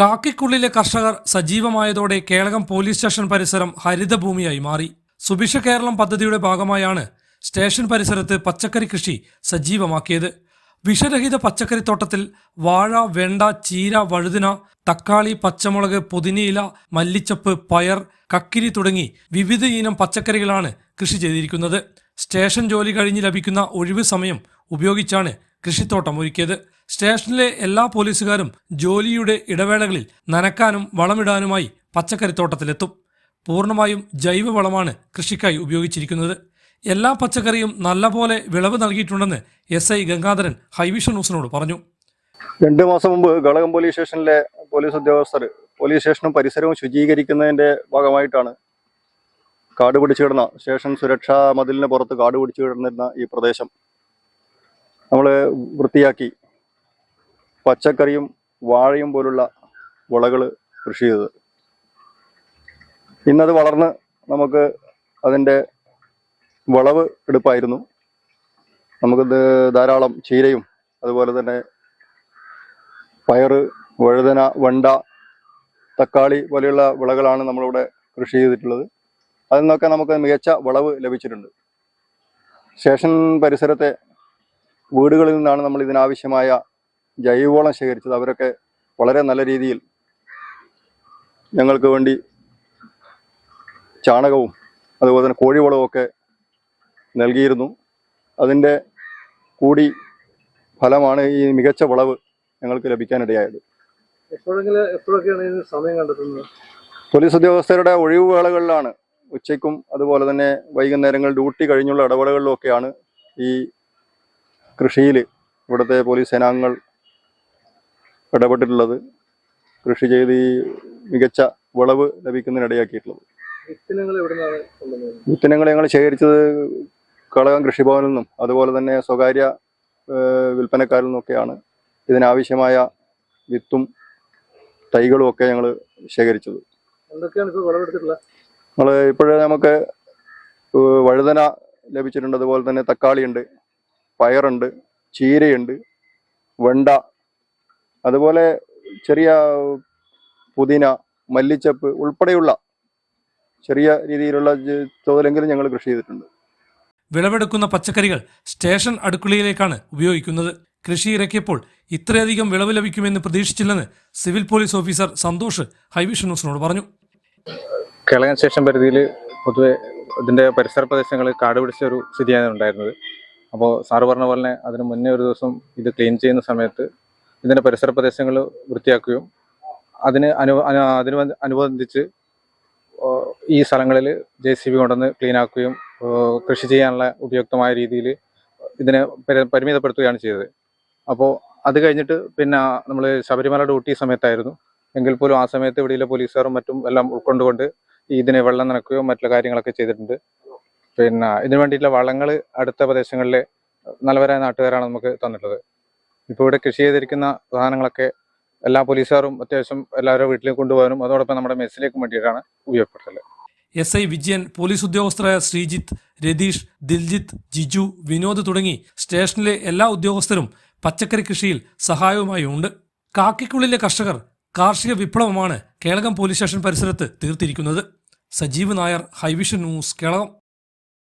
കാക്കിക്കുള്ളിലെ കർഷകർ സജീവമായതോടെ Kelakam police station പരിസരം ഹരിതഭൂമിയായി മാറി. സുഭിക്ഷ കേരളം പദ്ധതിയുടെ ഭാഗമായാണ് സ്റ്റേഷൻ പരിസരത്ത് പച്ചക്കറി കൃഷി സജീവമാക്കിയത്. വിഷരഹിത പച്ചക്കറി തോട്ടത്തിൽ വാഴ വെണ്ട ചീര വഴുതിന തക്കാളി പച്ചമുളക് പുതിനയില മല്ലിച്ചപ്പ് പയർ കക്കിരി തുടങ്ങി വിവിധ ഇനം പച്ചക്കറികളാണ് കൃഷി ചെയ്തിരിക്കുന്നത്. സ്റ്റേഷൻ ജോലി കഴിഞ്ഞ് ലഭിക്കുന്ന ഒഴിവ് സമയം ഉപയോഗിച്ചാണ് കൃഷിത്തോട്ടം ഒരുക്കിയത്. സ്റ്റേഷനിലെ എല്ലാ പോലീസുകാരും ജോലിയുടെ ഇടവേളകളിൽ നനക്കാനും വളമിടാനുമായി പച്ചക്കറിത്തോട്ടത്തിലെത്തും. പൂർണമായും ജൈവവളമാണ് കൃഷിക്കായി ഉപയോഗിച്ചിരിക്കുന്നത്. എല്ലാ പച്ചക്കറിയും നല്ലപോലെ വിളവ് നൽകിയിട്ടുണ്ടെന്ന് എസ് ഐ ഗംഗാധരൻ ഹൈവിഷൻ ന്യൂസിനോട് പറഞ്ഞു. രണ്ടു മാസം മുമ്പ് കളകം പോലീസ് സ്റ്റേഷനിലെ പോലീസ് ഉദ്യോഗസ്ഥർ പോലീസ് സ്റ്റേഷനും പരിസരവും ശുചീകരിക്കുന്നതിന്റെ ഭാഗമായിട്ടാണ് കാട് പിടിച്ചു കിടന്ന സ്റ്റേഷൻ സുരക്ഷാ മതിലിന് പുറത്ത് കാട് പിടിച്ചു കിടന്നിരുന്ന ഈ പ്രദേശം. നമ്മൾ വൃത്തിയാക്കി പച്ചക്കറിയും വാഴയും പോലുള്ള വിളകൾ കൃഷി ചെയ്തത്. ഇന്നത് വളർന്ന് നമുക്ക് അതിന്റെ വിളവ് എടുപ്പായിരുന്നു. നമുക്ക് ധാരാളം ചീരയും അതുപോലെ തന്നെ പയറ് വഴുതന വണ്ട തക്കാളി പോലെയുള്ള വിളകളാണ് നമ്മളിവിടെ കൃഷി ചെയ്തിട്ടുള്ളത്. അതിൽ നിന്നൊക്കെ നമുക്ക് മികച്ച വിളവ് ലഭിച്ചിട്ടുണ്ട്. സ്റ്റേഷൻ പരിസരത്തെ വീടുകളിൽ നിന്നാണ് നമ്മൾ ഇതിനാവശ്യമായ ജൈവവളം ശേഖരിച്ചത്. അവരൊക്കെ വളരെ നല്ല രീതിയിൽ ഞങ്ങൾക്ക് വേണ്ടി ചാണകവും അതുപോലെ തന്നെ കോഴിവളവും ഒക്കെ നൽകിയിരുന്നു. അതിന്റെ കൂടി ഫലമാണ് ഈ മികച്ച വിളവ് ഞങ്ങൾക്ക് ലഭിക്കാനിടയായത്. പോലീസ് ഉദ്യോഗസ്ഥരുടെ ഒഴിവ് വേളകളിലാണ് ഉച്ചയ്ക്കും അതുപോലെ തന്നെ വൈകുന്നേരങ്ങൾ ഡ്യൂട്ടി കഴിഞ്ഞുള്ള ഇടവേളകളിലും ഒക്കെയാണ് ഈ കൃഷിയിൽ ഇവിടുത്തെ പോലീസ് സേനാംഗങ്ങൾ ഇടപെട്ടിട്ടുള്ളത്. കൃഷി ചെയ്ത് ഈ മികച്ച വിളവ് ലഭിക്കുന്നതിനിടയാക്കിയിട്ടുള്ളത്. വിത്തിനങ്ങൾ ഞങ്ങൾ ശേഖരിച്ചത് കളകം കൃഷിഭവനിൽ നിന്നും അതുപോലെ തന്നെ സ്വകാര്യ വിൽപ്പനക്കാരിൽ നിന്നൊക്കെയാണ്. ഇതിനാവശ്യമായ വിത്തും തൈകളും ഒക്കെ ഞങ്ങൾ ശേഖരിച്ചത്. നമ്മൾ ഇപ്പോഴേ നമുക്ക് വഴുതന ലഭിച്ചിട്ടുണ്ട്. അതുപോലെ തന്നെ തക്കാളിയുണ്ട്. പയറുണ്ട് ചീരയുണ്ട് വെണ്ട അതുപോലെ ചെറിയ പുതിന മല്ലിച്ചപ്പ് ഉൾപ്പെടെയുള്ള ചെറിയ രീതിയിലുള്ള തോതിലെങ്കിലും ഞങ്ങൾ കൃഷി ചെയ്തിട്ടുണ്ട്. വിളവെടുക്കുന്ന പച്ചക്കറികൾ സ്റ്റേഷൻ അടുക്കളയിലേക്കാണ് ഉപയോഗിക്കുന്നത്. കൃഷി ഇറക്കിയപ്പോൾ ഇത്രയധികം വിളവ് ലഭിക്കുമെന്ന് പ്രതീക്ഷിച്ചില്ലെന്ന് civil police officer Santhosh Highvision ന്യൂസിനോട് പറഞ്ഞു. കേളകൻ സ്റ്റേഷൻ പരിധിയിൽ പൊതുവെ ഇതിന്റെ പരിസര പ്രദേശങ്ങളിൽ കാട് പിടിച്ച ഒരു സ്ഥിതിയാണ് ഉണ്ടായിരുന്നത്. അപ്പോൾ സാറ് പറഞ്ഞ പോലെ അതിന് മുന്നേ ഒരു ദിവസം ഇത് ക്ലീൻ ചെയ്യുന്ന സമയത്ത് ഇതിന്റെ പരിസര പ്രദേശങ്ങൾ വൃത്തിയാക്കുകയും അതിന് അനു അതിന് അനുബന്ധിച്ച് ഈ സ്ഥലങ്ങളിൽ ജെ സി ബി കൊണ്ടുവന്ന് ക്ലീൻ ആക്കുകയും കൃഷി ചെയ്യാനുള്ള ഉപയുക്തമായ രീതിയിൽ ഇതിനെ പരിമിതപ്പെടുത്തുകയാണ് ചെയ്തത്. അപ്പോൾ അത് കഴിഞ്ഞിട്ട് പിന്നെ നമ്മൾ ശബരിമല ഡ്യൂട്ടി സമയത്തായിരുന്നു. എങ്കിൽ പോലും ആ സമയത്ത് ഇവിടെയുള്ള പോലീസുകാരും മറ്റും എല്ലാം ഉൾക്കൊണ്ടുകൊണ്ട് ഇതിനെ വെള്ളം നനക്കുകയോ മറ്റുള്ള കാര്യങ്ങളൊക്കെ ചെയ്തിട്ടുണ്ട്. പിന്നെ ഇതിനു വേണ്ടിയിട്ടുള്ള വളങ്ങൾ അടുത്ത പ്രദേശങ്ങളിൽ നല്ലവരായ നാട്ടുകാരാണ് നമുക്ക് തന്നിട്ടുള്ളത്. ഇപ്പോൾ ഇവിടെ കൃഷി ചെയ്തിരിക്കുന്ന സാധനങ്ങളൊക്കെ എല്ലാ പോലീസുകാരും അത്യാവശ്യം എല്ലാവരും വീട്ടിലേക്ക് കൊണ്ടുപോകാനും അതോടൊപ്പം നമ്മുടെ മെസ്സിലേക്കും വേണ്ടിയിട്ടാണ് ഉപയോഗപ്പെടുത്തുന്നത് എസ് ഐ വിജയൻ പോലീസ് ഉദ്യോഗസ്ഥരായ ശ്രീജിത്ത് രതീഷ് ദിൽജിത്ത് ജിജു വിനോദ് തുടങ്ങി സ്റ്റേഷനിലെ എല്ലാ ഉദ്യോഗസ്ഥരും പച്ചക്കറി കൃഷിയിൽ സഹായവുമായി ഉണ്ട്. കാക്കിക്കുള്ളിലെ കർഷകർ കാർഷിക വിപ്ലവമാണ് കേളകം പോലീസ് സ്റ്റേഷൻ പരിസരത്ത് തീർത്തിരിക്കുന്നത്. Sajeev Nair Highvision news Kelakam.